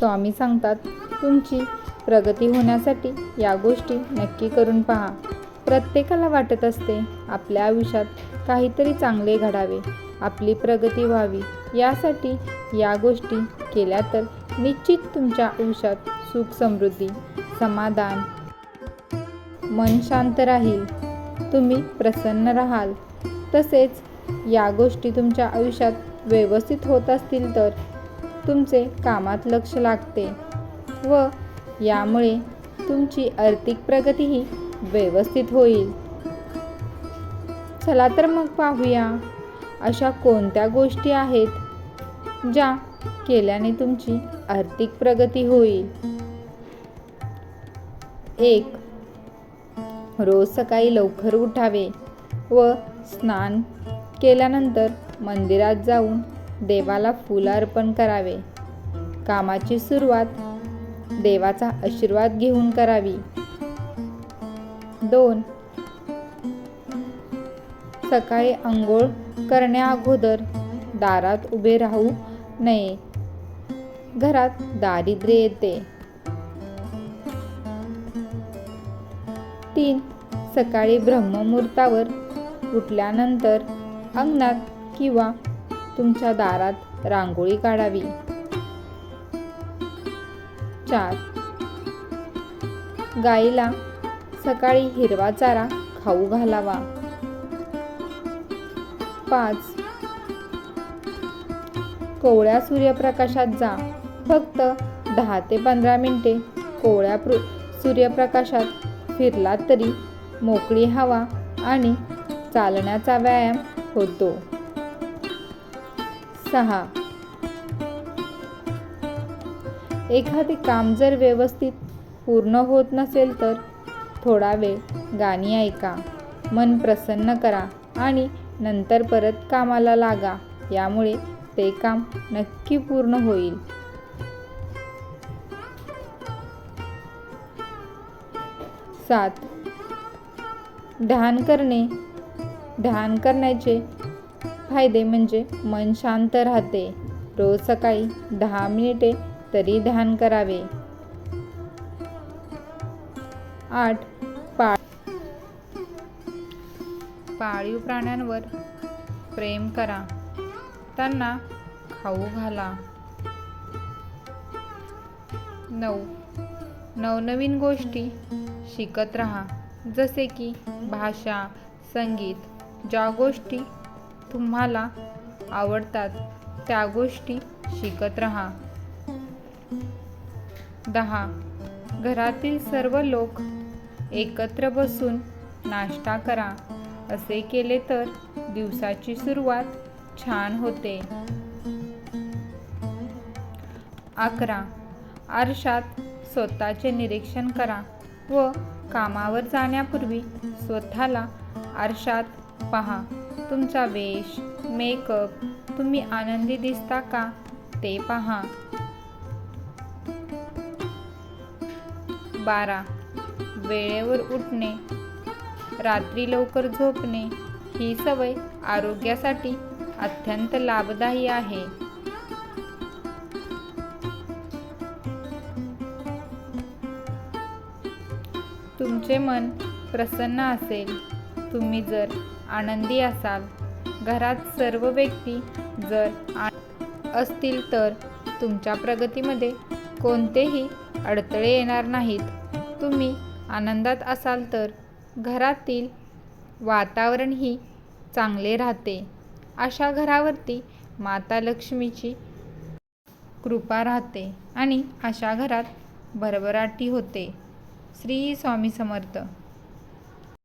स्वामी सांगतात तुमची प्रगती होण्यासाठी या गोष्टी नक्की करून पहा. प्रत्येकाला वाटत असते आपल्या आयुष्यात काहीतरी चांगले घडावे. आपली प्रगती व्हावी. यासाठी या गोष्टी केल्या तर निश्चित तुमच्या आयुष्यात सुख समृद्धी समाधान मन शांत राहील. तुम्ही प्रसन्न राहाल. तसेच या गोष्टी तुमच्या आयुष्यात व्यवस्थित होत असतील तर तुमचे कामात लक्ष लागते व यामुळे तुमची आर्थिक प्रगतीही व्यवस्थित होईल. चला तर मग पाहूया अशा कोणत्या गोष्टी आहेत ज्या केल्याने तुमची आर्थिक प्रगती होईल. एक रोज सकाळी लवकर उठावे व स्नान केल्यानंतर मंदिरात जाऊन देवाला फूल अर्पण करावे. कामाची सुरुवात देवाचा आशीर्वाद घेऊन करावी. दोन सकाळी आंघोळ करण्या अगोदर दारात उभे राहू नये. घरात दारिद्र्य येते. तीन सकाळी ब्रह्ममुहूर्तावर उठल्यानंतर अंगणात किंवा तुमच्या दारात रांगोळी काढावी. चार. गाईला सकाळी हिरवा चारा खाऊ घालावा. पाच. कोवळ्या सूर्यप्रकाशात जा. फक्त दहा ते पंधरा मिनिटे कोवळ्या सूर्यप्रकाशात फिरलात तरी मोकळी हवा आणि चालण्याचा व्यायाम होतो. सहा. एखादे काम जर व्यवस्थित पूर्ण होत नसेल तर थोडा वेळ गाणी ऐका मन प्रसन्न करा आणि नंतर परत कामाला लागा यामुळे ते काम नक्की पूर्ण होईल. सात. ध्यान करणे. ध्यान करण्याचे फायदे म्हणजे मन शांत राहते. रोज सकाळी दहा मिनिटे तरी ध्यान करावे. आठ पा पाळीव प्राण्यांवर प्रेम करा. त्यांना खाऊ घाला. नऊ नवनवीन गोष्टी शिकत राहा. जसे की भाषा संगीत ज्या गोष्टी तुम्हाला आवडतात त्या गोष्टी शिकत राहा. दहा. घरातील सर्व लोक एकत्र बसून नाश्ता करा. असे केले तर दिवसाची सुरुवात छान होते. अकरा. आरशात स्वतःचे निरीक्षण करा व कामावर जाण्यापूर्वी स्वतःला आरशात पहा तुमचा वेश मेकअप तुम्ही आनंदी दिसता का? ते पहा. बारा वेळेवर उठणे रात्री लवकर झोपणे ही सवय आरोग्यासाठी अत्यंत लाभदायी आहे. तुमचे मन प्रसन्न असेल. तुम्ही जर आनंदी असाल घरात सर्व व्यक्ती जर आ असतील तर तुमच्या प्रगतीमध्ये कोणतेही अडथळे येणार नाहीत. तुम्ही आनंदात असाल तर घरातील वातावरणही चांगले राहते. अशा घरावरती माता लक्ष्मीची कृपा राहते आणि अशा घरात भरभराटी होते. श्री स्वामी समर्थ.